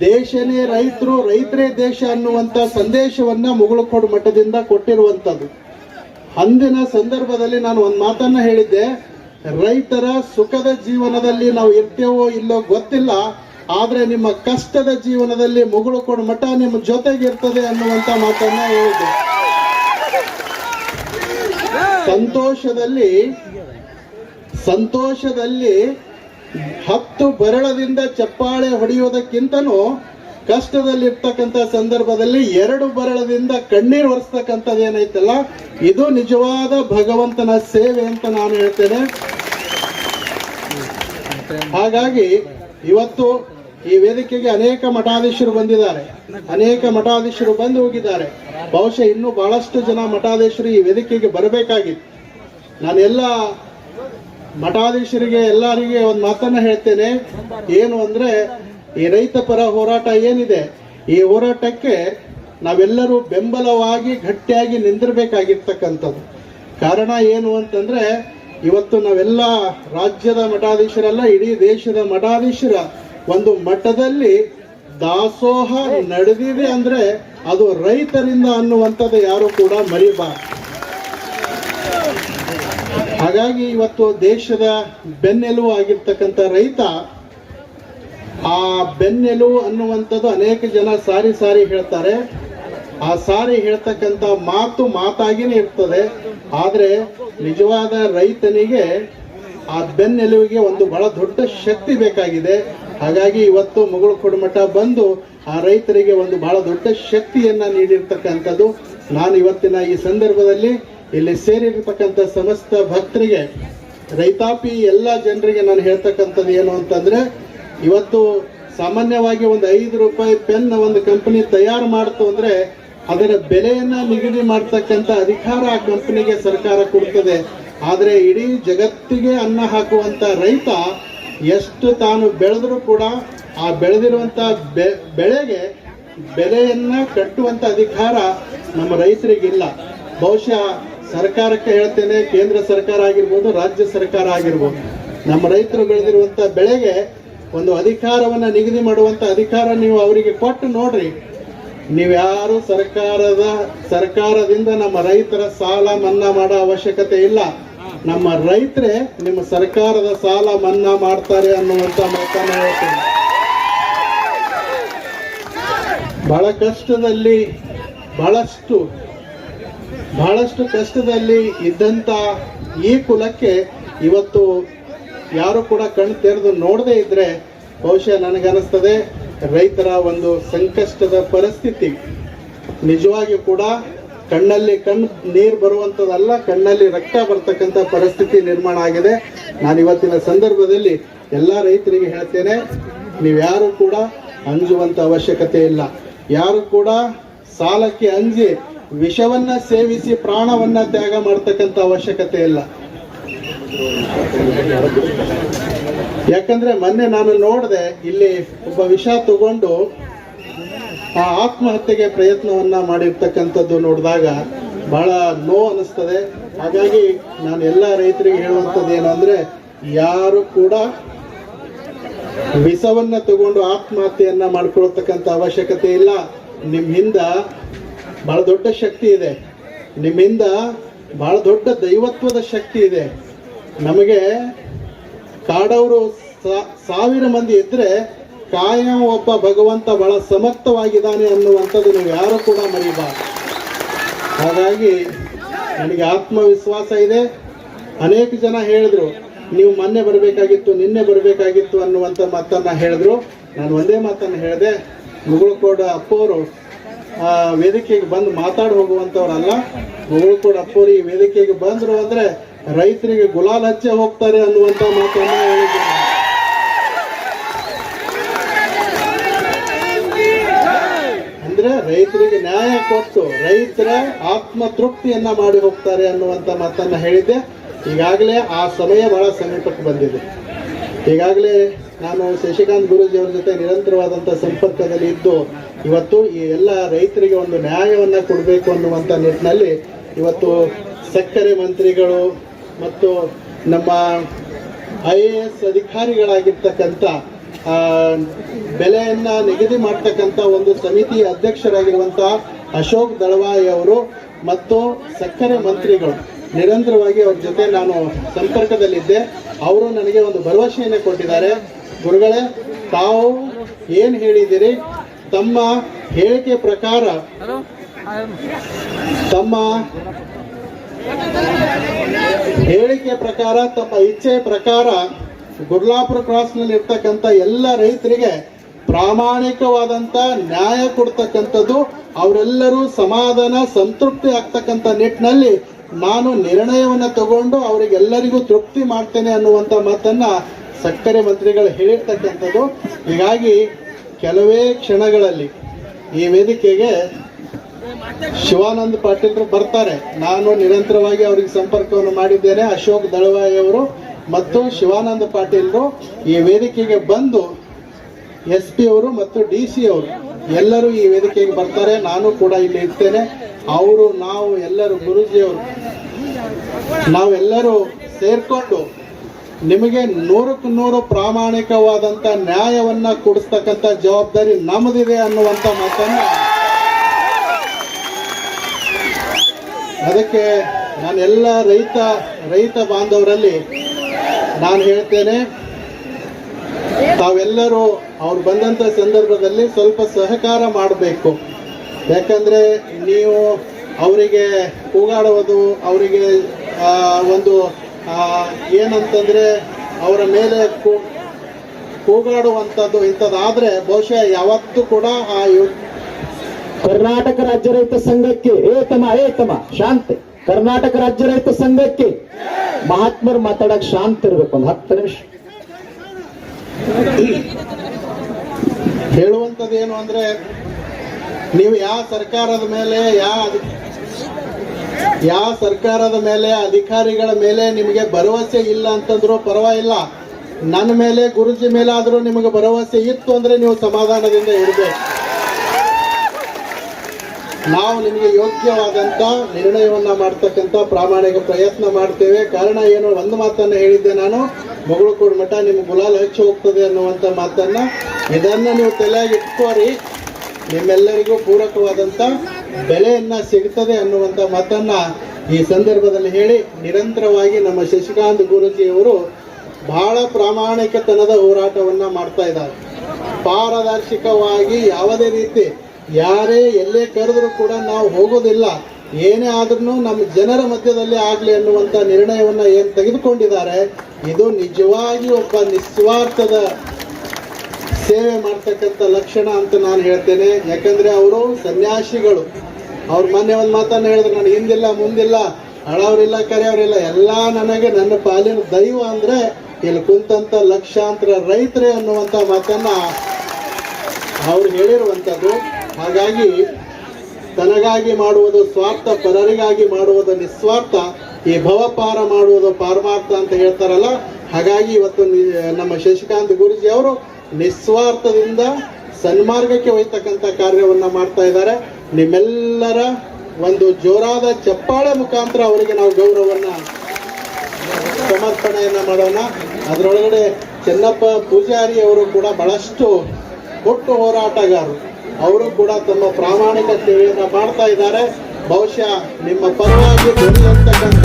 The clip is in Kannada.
ದೇಶನೇ ರೈತರು, ರೈತರೇ ದೇಶ ಅನ್ನುವಂತ ಸಂದೇಶವನ್ನ ಮುಗುಳುಕೋಡು ಮಠದಿಂದ ಕೊಟ್ಟಿರುವಂತದ್ದು. ಅಂದಿನ ಸಂದರ್ಭದಲ್ಲಿ ನಾನು ಒಂದು ಮಾತನ್ನ ಹೇಳಿದ್ದೆ. ರೈತರ ಸುಖದ ಜೀವನದಲ್ಲಿ ನಾವು ಇರ್ತೇವೋ ಇಲ್ಲೋ ಗೊತ್ತಿಲ್ಲ. ಆದ್ರೆ ನಿಮ್ಮ ಕಷ್ಟದ ಜೀವನದಲ್ಲಿ ಮುಗುಳುಕೋಡು ಮಠ ನಿಮ್ಮ ಜೊತೆಗೆ ಇರ್ತದೆ ಅನ್ನುವಂತ ಮಾತನ್ನ ಹೇಳಿದ್ದೆ. ಸಂತೋಷದಲ್ಲಿ ಸಂತೋಷದಲ್ಲಿ ಹತ್ತು ಬರಳದಿಂದ ಚಪ್ಪಾಳೆ ಹೊಡೆಯೋದಕ್ಕಿಂತನೂ ಕಷ್ಟದಲ್ಲಿರ್ತಕ್ಕಂಥ ಸಂದರ್ಭದಲ್ಲಿ ಎರಡು ಬರಳದಿಂದ ಕಣ್ಣೀರು ಒರೆಸ್ತಕ್ಕಂಥದ್ದು ಏನೈತಲ್ಲ, ಇದು ನಿಜವಾದ ಭಗವಂತನ ಸೇವೆ ಅಂತ ನಾನು ಹೇಳ್ತೇನೆ. ಹಾಗಾಗಿ ಇವತ್ತು ಈ ವೇದಿಕೆಗೆ ಅನೇಕ ಮಠಾಧೀಶರು ಬಂದಿದ್ದಾರೆ. ಅನೇಕ ಮಠಾಧೀಶರು ಬಂದು ಹೋಗಿದ್ದಾರೆ. ಬಹುಶಃ ಇನ್ನೂ ಬಹಳಷ್ಟು ಜನ ಮಠಾಧೀಶರು ಈ ವೇದಿಕೆಗೆ ಬರಬೇಕಾಗಿತ್ತು. ನಾನೆಲ್ಲ ಮಠಾಧೀಶರಿಗೆ ಎಲ್ಲರಿಗೆ ಒಂದು ಮಾತನ್ನ ಹೇಳ್ತೇನೆ. ಏನು ಅಂದ್ರೆ, ಈ ರೈತ ಪರ ಹೋರಾಟ ಏನಿದೆ, ಈ ಹೋರಾಟಕ್ಕೆ ನಾವೆಲ್ಲರೂ ಬೆಂಬಲವಾಗಿ, ಗಟ್ಟಿಯಾಗಿ ನಿಂದಿರಬೇಕಾಗಿರ್ತಕ್ಕಂಥದ್ದು. ಕಾರಣ ಏನು ಅಂತಂದ್ರೆ, ಇವತ್ತು ನಾವೆಲ್ಲ ರಾಜ್ಯದ ಮಠಾಧೀಶರಲ್ಲ, ಇಡೀ ದೇಶದ ಮಠಾಧೀಶರ ಒಂದು ಮಠದಲ್ಲಿ ದಾಸೋಹ ನಡೆದಿದೆ ಅಂದ್ರೆ ಅದು ರೈತರಿಂದ ಅನ್ನುವಂಥದ್ದು ಯಾರು ಕೂಡ ಮರಿಬಾರ್ದು. ಹಾಗಾಗಿ ಇವತ್ತು ದೇಶದ ಬೆನ್ನೆಲುಬು ಆಗಿರ್ತಕ್ಕಂಥ ರೈತ, ಆ ಬೆನ್ನೆಲುಬು ಅನ್ನುವಂಥದ್ದು ಅನೇಕ ಜನ ಸಾರಿ ಸಾರಿ ಹೇಳ್ತಾರೆ. ಆ ಸಾರಿ ಹೇಳ್ತಕ್ಕಂಥ ಮಾತು ಮಾತಾಗಿನೇ ಇರ್ತದೆ. ಆದರೆ ನಿಜವಾದ ರೈತನಿಗೆ ಆ ಬೆನ್ನೆಲುವಿಗೆ ಒಂದು ಬಹಳ ದೊಡ್ಡ ಶಕ್ತಿ ಬೇಕಾಗಿದೆ. ಹಾಗಾಗಿ ಇವತ್ತು ಮುಗಳ ಕೊಡಮಠ ಬಂದು ಆ ರೈತರಿಗೆ ಒಂದು ಬಹಳ ದೊಡ್ಡ ಶಕ್ತಿಯನ್ನ ನೀಡಿರ್ತಕ್ಕಂಥದ್ದು. ನಾನು ಇವತ್ತಿನ ಈ ಸಂದರ್ಭದಲ್ಲಿ ಇಲ್ಲಿ ಸೇರಿರ್ತಕ್ಕಂಥ ಸಮಸ್ತ ಭಕ್ತರಿಗೆ, ರೈತಾಪಿ ಎಲ್ಲ ಜನರಿಗೆ ನಾನು ಹೇಳ್ತಕ್ಕಂಥದ್ದು ಏನು ಅಂತಂದ್ರೆ, ಇವತ್ತು ಸಾಮಾನ್ಯವಾಗಿ ಒಂದು ಐದು ರೂಪಾಯಿ ಪೆನ್ ಒಂದು ಕಂಪನಿ ತಯಾರು ಮಾಡ್ತು ಅಂದ್ರೆ ಅದರ ಬೆಲೆಯನ್ನು ನಿಗದಿ ಮಾಡ್ತಕ್ಕಂಥ ಅಧಿಕಾರ ಆ ಕಂಪನಿಗೆ ಸರ್ಕಾರ ಕೊಡ್ತದೆ. ಆದರೆ ಇಡೀ ಜಗತ್ತಿಗೆ ಅನ್ನ ಹಾಕುವಂತ ರೈತ ಎಷ್ಟು ತಾನು ಬೆಳೆದರೂ ಕೂಡ ಆ ಬೆಳೆದಿರುವಂತ ಬೆ- ಬೆಳೆಗೆ ಬೆಲೆಯನ್ನು ಕಟ್ಟುವಂತ ಅಧಿಕಾರ ನಮ್ಮ ರೈತರಿಗಿಲ್ಲ. ಬಹುಶಃ ಸರ್ಕಾರಕ್ಕೆ ಹೇಳ್ತೇನೆ, ಕೇಂದ್ರ ಸರ್ಕಾರ ಆಗಿರ್ಬೋದು, ರಾಜ್ಯ ಸರ್ಕಾರ ಆಗಿರ್ಬೋದು. ನಮ್ಮ ರೈತರು ಬೆಳೆದಿರುವಂತ ಬೆಳೆಗೆ ಒಂದು ಅಧಿಕಾರವನ್ನ ನಿಗದಿ ಮಾಡುವಂತ ಅಧಿಕಾರ ನೀವು ಅವರಿಗೆ ಕೊಟ್ಟು ನೋಡ್ರಿ. ನೀವ್ಯಾರು ಸರ್ಕಾರದ, ಸರ್ಕಾರದಿಂದ ನಮ್ಮ ರೈತರ ಸಾಲ ಮನ್ನಾ ಮಾಡೋ ಅವಶ್ಯಕತೆ ಇಲ್ಲ. ನಮ್ಮ ರೈತರೇ ನಿಮ್ಮ ಸರ್ಕಾರದ ಸಾಲ ಮನ್ನಾ ಮಾಡ್ತಾರೆ ಅನ್ನುವಂತ ಮಾತನ್ನ ಹೇಳ್ತೇನೆ. ಬಹಳ ಕಷ್ಟದಲ್ಲಿ ಬಹಳಷ್ಟು ಬಹಳಷ್ಟು ಕಷ್ಟದಲ್ಲಿ ಇದ್ದಂತ ಈ ಕುಲಕ್ಕೆ ಇವತ್ತು ಯಾರು ಕೂಡ ಕಣ್ಣು ತೆರೆದು ನೋಡದೇ ಇದ್ದರೆ ಬಹುಶಃ ನನಗನ್ನಿಸ್ತದೆ, ರೈತರ ಒಂದು ಸಂಕಷ್ಟದ ಪರಿಸ್ಥಿತಿ. ನಿಜವಾಗಿಯೂ ಕೂಡ ಕಣ್ಣಲ್ಲಿ ಕಣ್ಣು, ನೀರು ಬರುವಂಥದ್ದಲ್ಲ ಕಣ್ಣಲ್ಲಿ ರಕ್ತ ಬರ್ತಕ್ಕಂಥ ಪರಿಸ್ಥಿತಿ ನಿರ್ಮಾಣ ಆಗಿದೆ. ನಾನು ಇವತ್ತಿನ ಸಂದರ್ಭದಲ್ಲಿ ಎಲ್ಲ ರೈತರಿಗೆ ಹೇಳ್ತೇನೆ ನೀವ್ಯಾರು ಕೂಡ ಅಂಜುವಂಥ ಅವಶ್ಯಕತೆ ಇಲ್ಲ. ಯಾರು ಕೂಡ ಸಾಲಕ್ಕೆ ಅಂಜಿ ವಿಷವನ್ನ ಸೇವಿಸಿ ಪ್ರಾಣವನ್ನ ತ್ಯಾಗ ಮಾಡ್ತಕ್ಕಂಥ ಅವಶ್ಯಕತೆ ಇಲ್ಲ. ಯಾಕಂದ್ರೆ ಮೊನ್ನೆ ನಾನು ನೋಡಿದೆ, ಇಲ್ಲಿ ಒಬ್ಬ ವಿಷ ತಗೊಂಡು ಆ ಆತ್ಮಹತ್ಯೆಗೆ ಪ್ರಯತ್ನವನ್ನ ಮಾಡಿರ್ತಕ್ಕಂಥದ್ದು ನೋಡಿದಾಗ ಬಹಳ ನೋವು ಅನಿಸ್ತದೆ. ಹಾಗಾಗಿ ನಾನು ಎಲ್ಲ ರೈತರಿಗೆ ಹೇಳುವಂಥದ್ದು ಏನು ಅಂದ್ರೆ, ಯಾರು ಕೂಡ ವಿಷವನ್ನ ತಗೊಂಡು ಆತ್ಮಹತ್ಯೆಯನ್ನ ಮಾಡ್ಕೊಳ್ತಕ್ಕಂಥ ಅವಶ್ಯಕತೆ ಇಲ್ಲ. ನಿಮ್ ಹಿಂದ ಬಹಳ ದೊಡ್ಡ ಶಕ್ತಿ ಇದೆ. ನಿಮ್ಮಿಂದ ಬಹಳ ದೊಡ್ಡ ದೈವತ್ವದ ಶಕ್ತಿ ಇದೆ. ನಮಗೆ ಕಾಡವರು ಸಾವಿರ ಮಂದಿ ಇದ್ರೆ ಕಾಯಂ ಒಬ್ಬ ಭಗವಂತ ಬಹಳ ಸಮರ್ಥವಾಗಿದ್ದಾನೆ ಅನ್ನುವಂಥದ್ದು ನೀವು ಯಾರು ಕೂಡ ಮರಿಬಾರ್ದು. ಹಾಗಾಗಿ ನನಗೆ ಆತ್ಮವಿಶ್ವಾಸ ಇದೆ. ಅನೇಕ ಜನ ಹೇಳಿದ್ರು, ನೀವು ಮೊನ್ನೆ ಬರಬೇಕಾಗಿತ್ತು, ನಿನ್ನೆ ಬರಬೇಕಾಗಿತ್ತು ಅನ್ನುವಂಥ ಮಾತನ್ನ ಹೇಳಿದ್ರು. ನಾನು ಒಂದೇ ಮಾತನ್ನು ಹೇಳಿದೆ, ಮುಗುಳ್ಕೋಡ ಅಪ್ಪವರು ಆ ವೇದಿಕೆಗೆ ಬಂದು ಮಾತಾಡಿ ಹೋಗುವಂಥವ್ರಲ್ಲ ಮುಗುಳ್ಕೋಡ ಕೂಡ ಅಪ್ಪೋರಿ ವೇದಿಕೆಗೆ ಬಂದರು ಅಂದರೆ ರೈತರಿಗೆ ಗುಲಾಲ್ ಹಚ್ಚೆ ಹೋಗ್ತಾರೆ ಅನ್ನುವಂಥ ಮಾತನ್ನು ಹೇಳಿದ್ದಾರೆ. ಅಂದ್ರೆ ರೈತರಿಗೆ ನ್ಯಾಯ ಕೊಟ್ಟು ರೈತರ ಆತ್ಮ ತೃಪ್ತಿಯನ್ನ ಮಾಡಿ ಹೋಗ್ತಾರೆ ಅನ್ನುವಂತ ಮಾತನ್ನ ಹೇಳಿದ್ದೆ. ಈಗಾಗಲೇ ಆ ಸಮಯ ಬಹಳ ಸಮೀಪಕ್ಕೆ ಬಂದಿದೆ. ಈಗಾಗಲೇ ನಾನು ಶಶಿಕಾಂತ್ ಗುರೂಜಿ ಜೊತೆ ನಿರಂತರವಾದಂಥ ಸಂಪರ್ಕದಲ್ಲಿ ಇದ್ದು, ಇವತ್ತು ಈ ಎಲ್ಲ ರೈತರಿಗೆ ಒಂದು ನ್ಯಾಯವನ್ನು ಕೊಡಬೇಕು ಅನ್ನುವಂಥ ನಿಟ್ಟಿನಲ್ಲಿ ಇವತ್ತು ಸಕ್ಕರೆ ಮಂತ್ರಿಗಳು ಮತ್ತು ನಮ್ಮ ಐ ಎ ಎಸ್ ಅಧಿಕಾರಿಗಳಾಗಿರ್ತಕ್ಕಂಥ ಬೆಲೆಯನ್ನ ನಿಗದಿ ಮಾಡ್ತಕ್ಕಂಥ ಒಂದು ಸಮಿತಿ ಅಧ್ಯಕ್ಷರಾಗಿರುವಂಥ ಅಶೋಕ್ ದಳವಾಯಿ ಅವರು ಮತ್ತು ಸಕ್ಕರೆ ಮಂತ್ರಿಗಳು. ನಿರಂತರವಾಗಿ ಅವ್ರ ಜೊತೆ ನಾನು ಸಂಪರ್ಕದಲ್ಲಿದ್ದೆ. ಅವರು ನನಗೆ ಒಂದು ಭರವಸೆಯನ್ನು ಕೊಟ್ಟಿದ್ದಾರೆ. ಗುರುಗಳೇ ತಾವು ಏನು ಹೇಳಿದ್ದೀರಿ? ತಮ್ಮ ಹೇಳಿಕೆ ಪ್ರಕಾರ ತಮ್ಮ ಹೇಳಿಕೆ ಪ್ರಕಾರ ತಮ್ಮ ಇಚ್ಛೆ ಪ್ರಕಾರ ಗುರ್ಲಾಪುರ ಕ್ರಾಸ್ನಲ್ಲಿ ಇರ್ತಕ್ಕಂಥ ಎಲ್ಲ ರೈತರಿಗೆ ಪ್ರಾಮಾಣಿಕವಾದಂತ ನ್ಯಾಯ ಕೊಡ್ತಕ್ಕಂಥದ್ದು ಅವರೆಲ್ಲರೂ ಸಮಾಧಾನ ಸಂತೃಪ್ತಿ ಆಗ್ತಕ್ಕಂಥ ನಿಟ್ಟಿನಲ್ಲಿ ನಾನು ನಿರ್ಣಯವನ್ನು ತಗೊಂಡು ಅವರಿಗೆಲ್ಲರಿಗೂ ತೃಪ್ತಿ ಮಾಡ್ತೇನೆ ಅನ್ನುವಂಥ ಮಾತನ್ನ ಸಕ್ಕರೆ ಮಂತ್ರಿಗಳು ಹೇಳಿರ್ತಕ್ಕಂಥದ್ದು. ಹೀಗಾಗಿ ಕೆಲವೇ ಕ್ಷಣಗಳಲ್ಲಿ ಈ ವೇದಿಕೆಗೆ ಶಿವಾನಂದ ಪಾಟೀಲ್ರು ಬರ್ತಾರೆ. ನಾನು ನಿರಂತರವಾಗಿ ಅವರಿಗೆ ಸಂಪರ್ಕವನ್ನು ಮಾಡಿದ್ದೇನೆ. ಅಶೋಕ್ ದಳವಾಯಿ ಅವರು ಮತ್ತು ಶಿವಾನಂದ ಪಾಟೀಲ್ರು ಈ ವೇದಿಕೆಗೆ ಬಂದು ಎಸ್ ಪಿ ಅವರು ಮತ್ತು ಡಿ ಸಿ ಅವರು ಎಲ್ಲರೂ ಈ ವೇದಿಕೆಗೆ ಬರ್ತಾರೆ. ನಾನು ಕೂಡ ಇಲ್ಲಿ ಇರ್ತೇನೆ. ಅವರು, ನಾವು ಎಲ್ಲರೂ ಗುರುಜಿಯವರು ನಾವೆಲ್ಲರೂ ಸೇರ್ಕೊಂಡು ನಿಮಗೆ ನೂರಕ್ಕೆ ನೂರು ಪ್ರಾಮಾಣಿಕವಾದಂಥ ನ್ಯಾಯವನ್ನು ಕೊಡಿಸ್ತಕ್ಕಂಥ ಜವಾಬ್ದಾರಿ ನಮ್ಮದಿದೆ ಅನ್ನುವಂಥ ಮಾತನ್ನು ಅದಕ್ಕೆ ನಾನೆಲ್ಲ ರೈತ ರೈತ ಬಾಂಧವರಲ್ಲಿ ನಾನು ಹೇಳ್ತೇನೆ, ತಾವೆಲ್ಲರೂ ಅವ್ರು ಬಂದಂಥ ಸಂದರ್ಭದಲ್ಲಿ ಸ್ವಲ್ಪ ಸಹಕಾರ ಮಾಡಬೇಕು. ಯಾಕಂದರೆ ನೀವು ಅವರಿಗೆ ಕೂಗಾಡುವುದು ಅವರಿಗೆ ಒಂದು ಏನಂತಂದರೆ ಅವರ ಮೇಲೆ ಕೂ- ಕೂಗಾಡುವಂಥದ್ದು ಇಂಥದ್ದಾದರೆ ಬಹುಶಃ ಯಾವತ್ತೂ ಕೂಡ ಆ ಯೋ- ಕರ್ನಾಟಕ ರಾಜ್ಯ ರೈತ ಸಂಘಕ್ಕೆ ಏತಮ ಏತಮ ಶಾಂತಿ. ಕರ್ನಾಟಕ ರಾಜ್ಯ ರೈತ ಸಂಘಕ್ಕೆ ಮಹಾತ್ಮರು ಮಾತಾಡಕ್ ಶಾಂತಿ ಇರಬೇಕು. ಒಂದು ಹತ್ತು ನಿಮಿಷ. ಹೇಳುವಂಥದ್ದು ಏನು ಅಂದ್ರೆ ನೀವು ಯಾವ ಸರ್ಕಾರದ ಮೇಲೆ ಯಾವ ಯಾವ ಸರ್ಕಾರದ ಮೇಲೆ, ಅಧಿಕಾರಿಗಳ ಮೇಲೆ ನಿಮಗೆ ಭರವಸೆ ಇಲ್ಲ ಅಂತಂದ್ರೂ ಪರವಾಗಿಲ್ಲ. ನನ್ನ ಮೇಲೆ, ಗುರುಜಿ ಮೇಲೆ ಆದರೂ ನಿಮಗೆ ಭರವಸೆ ಇತ್ತು ಅಂದ್ರೆ ನೀವು ಸಮಾಧಾನದಿಂದ ಇರಬೇಕು. ನಾವು ನಿಮಗೆ ಯೋಗ್ಯವಾದಂತ ನಿರ್ಣಯವನ್ನ ಮಾಡ್ತಕ್ಕಂಥ ಪ್ರಾಮಾಣಿಕ ಪ್ರಯತ್ನ ಮಾಡ್ತೇವೆ. ಕಾರಣ ಏನು? ಒಂದು ಮಾತನ್ನ ಹೇಳಿದ್ದೆ ನಾನು. ಮಗಳು ಮಠ ನಿಮ್ಗೆ ಗುಲಾಲ್ ಹೆಚ್ಚು ಹೋಗ್ತದೆ ಅನ್ನುವಂಥ ಮಾತನ್ನ. ಇದನ್ನ ನೀವು ತಲೆಯಾಗಿ ಇಟ್ಕೋರಿ. ನಿಮ್ಮೆಲ್ಲರಿಗೂ ಪೂರಕವಾದಂತ ಬೆಲೆಯನ್ನ ಸಿಗ್ತದೆ ಅನ್ನುವಂಥ ಮಾತನ್ನ ಈ ಸಂದರ್ಭದಲ್ಲಿ ಹೇಳಿ ನಿರಂತರವಾಗಿ ನಮ್ಮ ಶಶಿಕಾಂತ್ ಗುರುಜಿಯವರು ಬಹಳ ಪ್ರಾಮಾಣಿಕತನದ ಹೋರಾಟವನ್ನ ಮಾಡ್ತಾ ಇದ್ದಾರೆ. ಪಾರದರ್ಶಕವಾಗಿ ಯಾವುದೇ ರೀತಿ ಯಾರೇ ಎಲ್ಲೇ ಕರೆದರೂ ಕೂಡ ನಾವು ಹೋಗೋದಿಲ್ಲ. ಏನೇ ಆದ್ರೂ ನಮ್ಮ ಜನರ ಮಧ್ಯದಲ್ಲಿ ಆಗ್ಲಿ ಅನ್ನುವಂತ ನಿರ್ಣಯವನ್ನ ಏನ್ ತೆಗೆದುಕೊಂಡಿದ್ದಾರೆ, ಇದು ನಿಜವಾಗಿ ಒಬ್ಬ ನಿಸ್ವಾರ್ಥದ ಸೇವೆ ಮಾಡ್ತಕ್ಕಂಥ ಲಕ್ಷಣ ಅಂತ ನಾನು ಹೇಳ್ತೇನೆ. ಯಾಕಂದ್ರೆ ಅವರು ಸನ್ಯಾಸಿಗಳು. ಅವ್ರ ಮೊನ್ನೆ ಒಂದು ಮಾತನ್ನ ಹೇಳಿದ್ರು, ನಾನು ಹಿಂದಿಲ್ಲ, ಮುಂದಿಲ್ಲ, ಹಳವರಿಲ್ಲ, ಕರೆಯವ್ರಿಲ್ಲ, ಎಲ್ಲ ನನಗೆ ನನ್ನ ಪಾಲಿನ ದೈವ ಅಂದ್ರೆ ಇಲ್ಲಿ ಕುಂತಂತ ಲಕ್ಷಾಂತರ ರೈತರೇ ಅನ್ನುವಂತ ಮಾತನ್ನ ಅವ್ರು ಹೇಳಿರುವಂಥದ್ದು. ಹಾಗಾಗಿ ತನಗಾಗಿ ಮಾಡುವುದು ಸ್ವಾರ್ಥ, ಪರರಿಗಾಗಿ ಮಾಡುವುದು ನಿಸ್ವಾರ್ಥ, ಈ ಭವಪಾರ ಮಾಡುವುದು ಪಾರಮಾರ್ಥ ಅಂತ ಹೇಳ್ತಾರಲ್ಲ. ಹಾಗಾಗಿ ಇವತ್ತು ನಮ್ಮ ಶಶಿಕಾಂತ್ ಗುರುಜಿ ಅವರು ನಿಸ್ವಾರ್ಥದಿಂದ ಸನ್ಮಾರ್ಗಕ್ಕೆ ಒಯ್ತಕ್ಕಂಥ ಕಾರ್ಯವನ್ನ ಮಾಡ್ತಾ ಇದ್ದಾರೆ. ನಿಮ್ಮೆಲ್ಲರ ಒಂದು ಜೋರಾದ ಚಪ್ಪಾಳೆ ಮುಖಾಂತರ ಅವರಿಗೆ ನಾವು ಗೌರವವನ್ನ ಸಮರ್ಪಣೆಯನ್ನ ಮಾಡೋಣ. ಅದರೊಳಗಡೆ ಚೆನ್ನಪ್ಪ ಪೂಜಾರಿ ಅವರು ಕೂಡ ಬಹಳಷ್ಟು ಕೊಟ್ಟು ಹೋರಾಟಗಾರರು. ಅವರು ಕೂಡ ತಮ್ಮ ಪ್ರಾಮಾಣಿಕ ಸೇವೆಯನ್ನ ಮಾಡ್ತಾ ಇದ್ದಾರೆ. ಬಹುಶಃ ನಿಮ್ಮ ಪರವಾಗಿ ಧ್ವನಿಯಂತಕ್ಕಂಥ